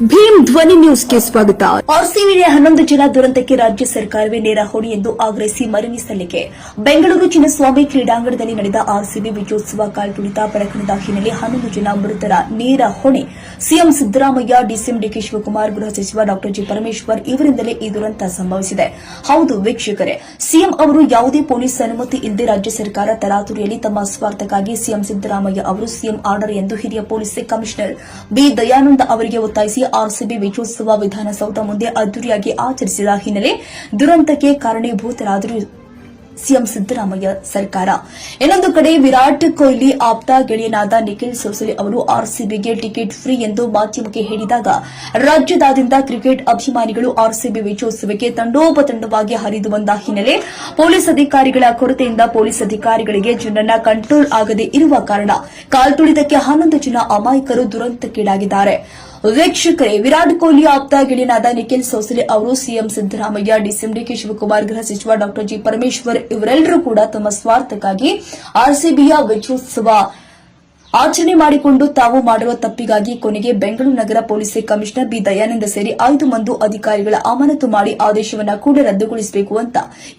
ಭೀಮ್ ಧ್ವನಿ ನ್ಯೂಸ್ಗೆ ಸ್ವಾಗತ. ಆರ್ಸಿಬಿಯ ಹನ್ನೊಂದು ಜನ ದುರಂತಕ್ಕೆ ರಾಜ್ಯ ಸರ್ಕಾರವೇ ನೇರ ಹೊಣೆ ಎಂದು ಆಗ್ರಹಿಸಿ ಮನವಿ ಸಲ್ಲಿಕೆ ಬೆಂಗಳೂರು ಚಿನ್ನಸ್ವಾಮಿ ಕ್ರೀಡಾಂಗಣದಲ್ಲಿ ನಡೆದ ಆರ್ಸಿಬಿ ವಿಜಯೋತ್ಸವ ಕಾಲ್ತುಳಿತ ಪ್ರಕರಣದ ಹಿನ್ನೆಲೆ ಹನ್ನೊಂದು ಜನ ಮೃತರ ನೇರ ಹೊಣೆ. CM Siddaramaiah, DCM DK Shivakumar, ಗೃಹ ಸಚಿವ ಡಾ ಜಿ ಪರಮೇಶ್ವರ್ ಇವರಿಂದಲೇ ಈ ದುರಂತ ಸಂಭವಿಸಿದೆ. ಹೌದು ವೀಕ್ಷಕರೇ, ಸಿಎಂ ಅವರು ಯಾವುದೇ ಪೊಲೀಸ್ ಅನುಮತಿ ಇಲ್ಲದೆ ರಾಜ್ಯ ಸರ್ಕಾರ ತರಾತುರಿಯಲ್ಲಿ ತಮ್ಮ ಸ್ವಾರ್ಥಕ್ಕಾಗಿ ಸಿಎಂ ಸಿದ್ದರಾಮಯ್ಯ ಅವರು ಸಿಎಂ ಆರ್ಡರ್ ಎಂದು ಹಿರಿಯ ಪೊಲೀಸ್ ಕಮಿಷನರ್ ಬಿ. ದಯಾನಂದ ಅವರಿಗೆ ಒತ್ತಾಯಿಸಿ ಆರ್ಸಿಬಿ ವಿಜಯೋತ್ಸವ ವಿಧಾನಸೌಧ ಮುಂದೆ ಅದ್ದೂರಿಯಾಗಿ ಆಚರಿಸಿದ ಹಿನ್ನೆಲೆ ದುರಂತಕ್ಕೆ ಕಾರಣೀಭೂತರಾದರು ಸಿಎಂ ಸಿದ್ದರಾಮಯ್ಯ ಸರ್ಕಾರ. ಇನ್ನೊಂದು ಕಡೆ ವಿರಾಟ್ ಕೊಹ್ಲಿ ಆಪ್ತ ಗೆಳೆಯನಾದ ನಿಖಿಲ್ ಸೋಸಲಿ ಅವರು ಆರ್ಸಿಬಿಗೆ ಟಿಕೆಟ್ ಫ್ರೀ ಎಂದು ಮಾಧ್ಯಮಕ್ಕೆ ಹೇಳಿದಾಗ, ರಾಜ್ಯದಾದ್ಯಂತ ಕ್ರಿಕೆಟ್ ಅಭಿಮಾನಿಗಳು ಆರ್ಸಿಬಿ ವಿಜಯೋತ್ಸವಕ್ಕೆ ತಂಡೋಪತಂಡವಾಗಿ ಹರಿದು ಬಂದ ಹಿನ್ನೆಲೆ ಪೊಲೀಸ್ ಅಧಿಕಾರಿಗಳ ಕೊರತೆಯಿಂದ ಪೊಲೀಸ್ ಅಧಿಕಾರಿಗಳಿಗೆ ಜನರನ್ನ ಕಂಟ್ರೋಲ್ ಆಗದೆ ಇರುವ ಕಾರಣ ಕಾಲ್ತುಳಿತಕ್ಕೆ ಹನ್ನೊಂದು ಜನ ಅಮಾಯಕರು ದುರಂತಕ್ಕೀಡಾಗಿದ್ದಾರೆ. ವೀಕ್ಷಕರೇ, ವಿರಾಟ್ ಕೊಹ್ಲಿ ಆಪ್ತ ಗೆಳೆಯನಾದ ನಿಖಿಲ್ ಸೋಸಲೆ ಅವರು CM Siddaramaiah DCM DK Shivakumar, ಗೃಹ ಸಚಿವ ಡಾ ಜಿ ಪರಮೇಶ್ವರ್ ಇವರೆಲ್ಲರೂ ಕೂಡ ತಮ್ಮ ಸ್ವಾರ್ಥಕ್ಕಾಗಿ ಆರ್ಸಿಬಿಯ ವಿಜಯೋತ್ಸವ ಆಚರಣೆ ಮಾಡಿಕೊಂಡು ತಾವು ಮಾಡಿರುವ ತಪ್ಪಿಗಾಗಿ ಕೊನೆಗೆ ಬೆಂಗಳೂರು ನಗರ ಪೊಲೀಸ್ ಕಮಿಷನರ್ ಬಿ ದಯಾನಂದ ಸೇರಿ ಐದು ಮಂದಿ ಅಧಿಕಾರಿಗಳ ಅಮಾನತು ಮಾಡಿ ಆದೇಶವನ್ನ ಕೂಡ ರದ್ದುಗೊಳಿಸಬೇಕು ಅಂತ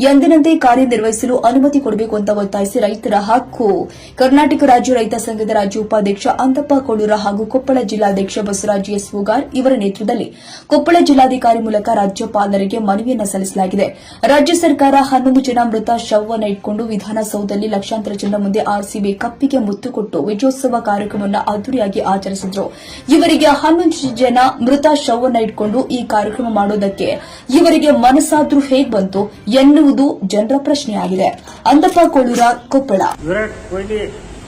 ಎಂದಿನಂತೆ ಕಾರ್ಯನಿರ್ವಹಿಸಲು ಅನುಮತಿ ಕೊಡಬೇಕು ಅಂತ ಒತ್ತಾಯಿಸಿ ರೈತರ ಹಕ್ಕು. ಕರ್ನಾಟಕ ರಾಜ್ಯ ರೈತ ಸಂಘದ ರಾಜ್ಯ ಉಪಾಧ್ಯಕ್ಷ ಅಂತಪ್ಪ ಕೋಳೂರ ಹಾಗೂ ಕೊಪ್ಪಳ ಜಿಲ್ಲಾಧ್ಯಕ್ಷ ಬಸವರಾಜ್ ಎಸ್ ಹೂಗಾರ್ ಇವರ ನೇತೃತ್ವದಲ್ಲಿ ಕೊಪ್ಪಳ ಜಿಲ್ಲಾಧಿಕಾರಿ ಮೂಲಕ ರಾಜ್ಯಪಾಲರಿಗೆ ಮನವಿಯನ್ನು ಸಲ್ಲಿಸಲಾಗಿದೆ. ರಾಜ್ಯ ಸರ್ಕಾರ ಹನ್ನೊಂದು ಜನ ಮೃತ ಶವವನ್ನು ಇಟ್ಕೊಂಡು ವಿಧಾನಸೌಧದಲ್ಲಿ ಲಕ್ಷಾಂತರ ಜನರ ಮುಂದೆ ಆರ್ಸಿಬಿ ಕಪ್ಪಿಗೆ ಮುತ್ತು ಕೊಟ್ಟು ವಿಜಯೋತ್ಸವ ಕಾರ್ಯಕ್ರಮವನ್ನು ಅದ್ದೂರಿಯಾಗಿ ಆಚರಿಸಿದ್ರು. ಇವರಿಗೆ ಹನ್ನೊಂದು ಜನ ಮೃತ ಶವವನ್ನು ಇಟ್ಕೊಂಡು ಈ ಕಾರ್ಯಕ್ರಮ ಮಾಡೋದಕ್ಕೆ ಇವರಿಗೆ ಮನಸ್ಸಾದ್ರೂ ಹೇಗ್ ಬಂತು ಎನ್ನುವುದು ಜನರ ಪ್ರಶ್ನೆಯಾಗಿದೆ. ಅಂದಪ್ಪ ಕೋಳೂರ, ಕೊಪ್ಪಳ. ವಿರಾಟ್ ಕೊಹ್ಲಿ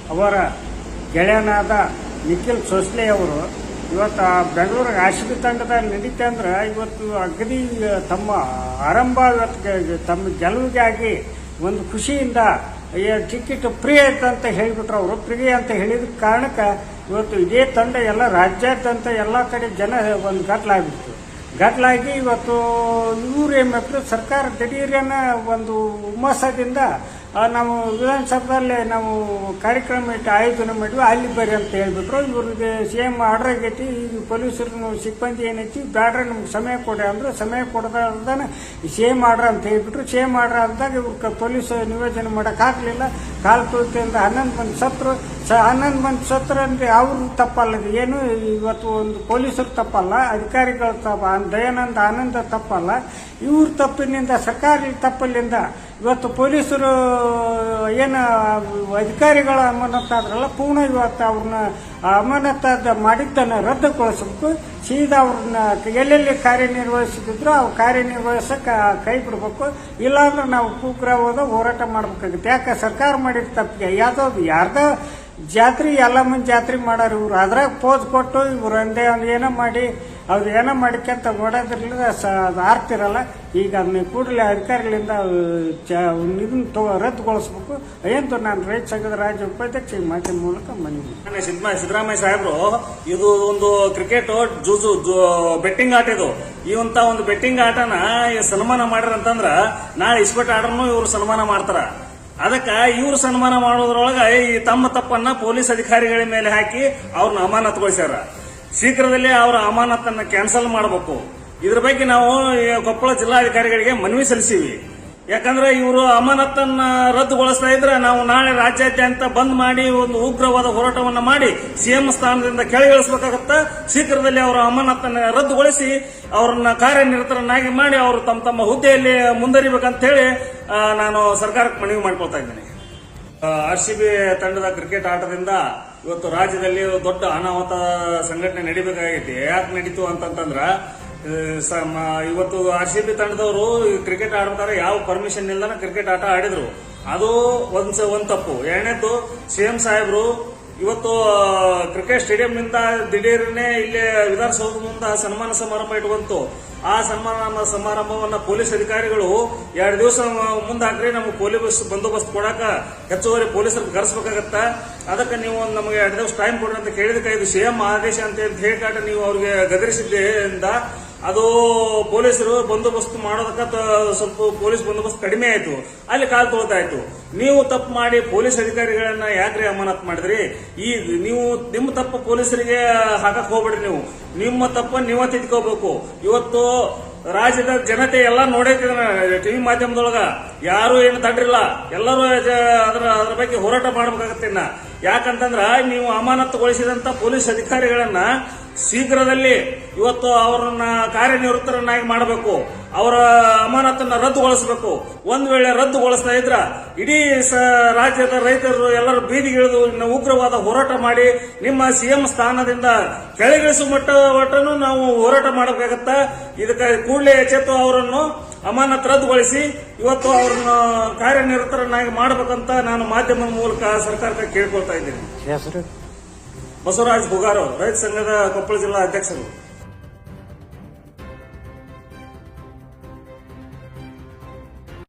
ಅವರ ಗೆಳೆಯನಾದ ನಿಖಿಲ್ ಸೋಸ್ಲೆ ಅವರು ಇವತ್ತು ಆ ಬೆಂಗಳೂರಿಗೆ ಆರ್ಸಿಬಿ ತಂಡದ ನಡೀತೆ ಅಂದ್ರೆ ಇವತ್ತು ಅಗದಿ ತಮ್ಮ ಆರಂಭ ತಮ್ಮ ಗೆಲುವಿಗಾಗಿ ಒಂದು ಖುಷಿಯಿಂದ ಟಿಕೆಟ್ ಫ್ರೀ ಆಯ್ತು ಅಂತ ಹೇಳಿಬಿಟ್ರು. ಅವರು ಫ್ರೀ ಅಂತ ಹೇಳಿದ ಕಾರಣಕ್ಕೆ ಇವತ್ತು ಇದೇ ತಂಡ ಎಲ್ಲ ರಾಜ್ಯಾದ್ಯಂತ ಎಲ್ಲ ಕಡೆ ಜನ ಒಂದು ಗಟ್ಲಾಗಿತ್ತು ಗಟ್ಲಾಗಿ ಇವತ್ತು ಇವ್ರು ಏನು ಸರ್ಕಾರ ದಿಢೀರನ ಒಂದು ಹುಮ್ಮಸದಿಂದ ಆ, ನಾವು ವಿಧಾನಸಭೆಯಲ್ಲಿ ನಾವು ಕಾರ್ಯಕ್ರಮ ಇಟ್ಟು ಆಯೋಜನೆ ಮಾಡಿದ್ವಿ. ಅಲ್ಲಿ ಬರ್ರಿ ಅಂತ ಹೇಳ್ಬಿಟ್ರು. ಇವ್ರಿಗೆ ಸಿ ಎಂ ಆರ್ಡರ್ ಆಗೈತಿ. ಈಗ ಪೊಲೀಸರು ಸಿಬ್ಬಂದಿ ಏನೈತಿ, ಬ್ಯಾಡ್ರೆ ನಮ್ಗೆ ಸಮಯ ಕೊಡಿ ಅಂದ್ರೆ. ಸಮಯ ಕೊಡದಾನ ಸಿ ಎಂ ಆರ್ಡರ್ ಅಂತ ಹೇಳ್ಬಿಟ್ರು. ಸಿ ಎಂ ಆರ್ಡರ್ ಆದಾಗ ಇವ್ರ ಪೊಲೀಸ್ ನಿಯೋಜನೆ ಮಾಡೋಕ್ಕಾಗಲಿಲ್ಲ ಕಾಲ್ ತುಳಿತಿಯಿಂದ ಹನ್ನೊಂದು ಮಂದಿ ಸತ್ರು. ಸ ಮಂದಿ ಸತ್ರ ಅಂದ್ರೆ ಅವ್ರು ತಪ್ಪಲ್ಲ. ಏನು ಇವತ್ತು ಒಂದು ಪೊಲೀಸರು ತಪ್ಪಲ್ಲ, ಅಧಿಕಾರಿಗಳ ತಪ್ಪ, ದಯಾನಂದ, ಆನಂದ ತಪ್ಪಲ್ಲ. ಇವ್ರ ತಪ್ಪಿನಿಂದ, ಸರ್ಕಾರಿ ತಪ್ಪಲಿಂದ ಇವತ್ತು ಪೊಲೀಸರು ಏನು ಅಧಿಕಾರಿಗಳ ಅಮಾನತಾದ್ರಲ್ಲ, ಪೂರ್ಣ ಇವತ್ತು ಅವ್ರನ್ನ ಅಮಾನತಾದ ಮಾಡಿದ್ದನ್ನು ರದ್ದುಗೊಳಿಸಬೇಕು. ಸೀದಾ ಅವ್ರನ್ನ ಎಲ್ಲೆಲ್ಲಿ ಕಾರ್ಯನಿರ್ವಹಿಸುತ್ತಿದ್ರು ಅವ್ರು ಕಾರ್ಯನಿರ್ವಹಿಸಕ್ಕೆ ಕೈ ಬಿಡ್ಬೇಕು. ಇಲ್ಲಾಂದ್ರೆ ನಾವು ಕೂಕ್ರ ಕೂಗ್ರವಾದ ಹೋರಾಟ ಮಾಡ್ಬೇಕಾಗುತ್ತೆ. ಯಾಕೆ ಸರ್ಕಾರ ಮಾಡಿದ ತಪ್ಪಿಗೆ? ಯಾವ್ದೋ ಯಾರ್ದೋ ಜಾತ್ರೆ, ಎಲ್ಲ ಮಂದಿ ಜಾತ್ರೆ ಮಾಡಾರ ಇವ್ರು. ಅದ್ರಾಗ ಪೋಸ್ ಕೊಟ್ಟು ಇವ್ರು ಅಂದೇ ಏನೋ ಮಾಡಿ ಅವ್ರು ಏನೋ ಮಾಡಿಕೊಂತ ನೋಡೋದ್ರಲ್ಲಿಂದ ಸ ಅದು ಆರ್ತಿರಲ್ಲ. ಈಗ ಅದನ್ನ ಕೂಡಲೇ ಅಧಿಕಾರಿಗಳಿಂದ ಚ ಇದನ್ನ ತೊ ರದ್ದುಗೊಳಿಸ್ಬೇಕು. ಏನು ನಾನು ರೈತ ಸಂಘದ ರಾಜ್ಯ ಉಪಾಧ್ಯಕ್ಷ ಈ ಮಾತಿನ ಮೂಲಕ ಮನವಿ ಸಿದ್ದರಾಮಯ್ಯ ಸಾಹೇಬ್ರು, ಇದು ಒಂದು ಕ್ರಿಕೆಟ್ ಜೂಜು ಬೆಟ್ಟಿಂಗ್ ಆಟ ಇದು. ಇವಂತ ಒಂದು ಬೆಟ್ಟಿಂಗ್ ಆಟನ ಸನ್ಮಾನ ಮಾಡ್ಯಾರ ಅಂತಂದ್ರ ನಾಳೆ ಇಸ್ಪೆಟ್ ಆರ್ಡರ್ನು ಇವ್ರು ಸನ್ಮಾನ ಮಾಡ್ತಾರ. ಅದಕ್ಕ ಇವ್ರು ಸನ್ಮಾನ ಮಾಡೋದ್ರೊಳಗ ಈ ತಮ್ಮ ತಪ್ಪನ್ನ ಪೊಲೀಸ್ ಅಧಿಕಾರಿಗಳ ಮೇಲೆ ಹಾಕಿ ಅವ್ರನ್ನ ಅಮಾನತುಗೊಳಿಸ್ಯಾರ. ಶೀಘ್ರದಲ್ಲೇ ಅವರ ಅಮಾನತನ್ನು ಕ್ಯಾನ್ಸಲ್ ಮಾಡಬೇಕು. ಇದ್ರ ಬಗ್ಗೆ ನಾವು ಕೊಪ್ಪಳ ಜಿಲ್ಲಾಧಿಕಾರಿಗಳಿಗೆ ಮನವಿ ಸಲ್ಲಿಸಿವಿ. ಯಾಕಂದ್ರೆ ಇವರು ಅಮಾನತನ್ನ ರದ್ದುಗೊಳಿಸ್ತಾ ಇದ್ರೆ ನಾವು ನಾಳೆ ರಾಜ್ಯಾದ್ಯಂತ ಬಂದ್ ಮಾಡಿ ಒಂದು ಉಗ್ರವಾದ ಹೋರಾಟವನ್ನು ಮಾಡಿ ಸಿಎಂ ಸ್ಥಾನದಿಂದ ಕೆಳಗಿಳಿಸಬೇಕಾಗತ್ತ. ಶೀಘ್ರದಲ್ಲಿ ಅವರ ಅಮಾನತನ್ನ ರದ್ದುಗೊಳಿಸಿ ಅವರನ್ನ ಕಾರ್ಯನಿರತರನ್ನಾಗಿ ಮಾಡಿ ಅವರು ತಮ್ಮ ತಮ್ಮ ಹುದ್ದೆಯಲ್ಲಿ ಮುಂದರಿಬೇಕಂತ ಹೇಳಿ ನಾನು ಸರ್ಕಾರಕ್ಕೆ ಮನವಿ ಮಾಡ್ಕೊಳ್ತಾ ಇದ್ದೇನೆ. ಆರ್ ತಂಡದ ಕ್ರಿಕೆಟ್ ಆಟದಿಂದ ಇವತ್ತು ರಾಜ್ಯದಲ್ಲಿ ದೊಡ್ಡ ಅನಾಹುತ ಸಂಘಟನೆ ನಡಿಬೇಕಾಗೈತಿ. ಯಾಕೆ ನಡೀತು ಅಂತಂತಂದ್ರ ಇವತ್ತು ಆರ್ ಸಿ ಬಿ ತಂಡದವರು ಕ್ರಿಕೆಟ್ ಆಡ್ಬೇಕಾದ್ರೆ ಯಾವ ಪರ್ಮಿಷನ್ ಇಲ್ಲದ ಕ್ರಿಕೆಟ್ ಆಟ ಆಡಿದ್ರು. ಅದು ಒಂದ್ ಒಂದ್ ತಪ್ಪು. ಎರಡನೇದ್ದು ಸಿಎಂ ಸಾಹೇಬರು ಇವತ್ತು ಕ್ರಿಕೆಟ್ ಸ್ಟೇಡಿಯಂನಿಂದ ದಿಢೀರನೆ ಇಲ್ಲಿ ವಿಧಾನಸೌಧ ಮುಂದೆ ಸನ್ಮಾನ ಸಮಾರಂಭ ಇಟ್ಕೊಂತು ಆ ಸನ್ಮಾನ ಸಮಾರಂಭವನ್ನ ಪೊಲೀಸ್ ಅಧಿಕಾರಿಗಳು ಎರಡು ದಿವಸ ಮುಂದೆ ಹಾಕ್ರಿ, ನಮಗೆ ಪೊಲೀಸ್ ಬಂದೋಬಸ್ತ್ ಕೊಡಾಕ ಹೆಚ್ಚುವರಿ ಪೊಲೀಸರು ಕರೆಸಬೇಕಾಗತ್ತ. ಅದಕ್ಕೆ ನೀವು ನಮಗೆ ಎರಡು ದಿವಸ ಟೈಮ್ ಕೊಡ್ರಿ ಅಂತ ಕೇಳಿದಕ್ಕೆ ಇದು ಸಿಎಂ ಆದೇಶ ಅಂತ ಹೇಳಿ ನೀವು ಅವ್ರಿಗೆ ಗದರಿಸಿದ್ದರಿಂದ ಅದು ಪೊಲೀಸರು ಬಂದೋಬಸ್ತ್ ಮಾಡೋದಕ್ಕ ಸ್ವಲ್ಪ ಪೊಲೀಸ್ ಬಂದೋಬಸ್ತ್ ಕಡಿಮೆ ಆಯ್ತು. ಅಲ್ಲಿ ಕಾಲ್ ತೊಳ್ತಾ ಇತ್ತು. ನೀವು ತಪ್ಪು ಮಾಡಿ ಪೊಲೀಸ್ ಅಧಿಕಾರಿಗಳನ್ನ ಯಾಕ್ರಿ ಅಮಾನತ್ ಮಾಡಿದ್ರಿ? ಈ ನೀವು ನಿಮ್ಮ ತಪ್ಪು ಪೊಲೀಸರಿಗೆ ಹಾಕಕ್ ಹೋಗ್ಬಿಡ್ರಿ ನೀವು. ನಿಮ್ಮ ತಪ್ಪ ನೀವ ತಿದ್ಕೋಬೇಕು. ಇವತ್ತು ರಾಜ್ಯದ ಜನತೆ ಎಲ್ಲ ನೋಡೈತಿ ಟಿವಿ ಮಾಧ್ಯಮದೊಳಗ. ಯಾರು ಏನು ತಡ್ರಿಲ್ಲ. ಎಲ್ಲರೂ ಅದ್ರ, ಅದರ ಬಗ್ಗೆ ಹೋರಾಟ ಮಾಡ್ಬೇಕಾಗತ್ತೆ ಇನ್ನ. ಯಾಕಂತಂದ್ರ ನೀವು ಅಮಾನತುಗೊಳಿಸಿದಂತ ಪೊಲೀಸ್ ಅಧಿಕಾರಿಗಳನ್ನ ಶೀಘ್ರದಲ್ಲಿ ಇವತ್ತು ಅವರನ್ನ ಕಾರ್ಯನಿವೃತ್ತರನ್ನಾಗಿ ಮಾಡಬೇಕು. ಅವರ ಅಮಾನತನ್ನ ರದ್ದುಗೊಳಿಸಬೇಕು. ಒಂದ್ ವೇಳೆ ರದ್ದುಗೊಳಿಸ್ತಾ ಇದ್ರ ಇಡೀ ರಾಜ್ಯದ ರೈತರು ಎಲ್ಲರೂ ಬೀದಿಗಿಳಿದು ಉಗ್ರವಾದ ಹೋರಾಟ ಮಾಡಿ ನಿಮ್ಮ ಸಿಎಂ ಸ್ಥಾನದಿಂದ ಕೆಳಗಿಳಿಸುವ ಮಟ್ಟ ಮಟ್ಟನು ನಾವು ಹೋರಾಟ ಮಾಡಬೇಕಾಗತ್ತ? ಇದಕ್ಕೆ ಕೂಡಲೇ ಎಚ್ಚೆತ್ತು ಅವರನ್ನು ಅಮಾನತ್ ರದ್ದುಗೊಳಿಸಿ ಇವತ್ತು ಅವರನ್ನು ಕಾರ್ಯನಿರತರನ್ನಾಗಿ ಮಾಡಬೇಕಂತ ನಾನು ಮಾಧ್ಯಮದ ಮೂಲಕ ಸರ್ಕಾರಕ್ಕೆ ಕೇಳ್ಕೊಳ್ತಾ ಇದ್ದೀನಿ. ಬಸವರಾಜ್ ಬುಗಾರು ರೈತ ಸಂಘದ ಕೊಪ್ಪಳ ಜಿಲ್ಲಾ ಅಧ್ಯಕ್ಷರು.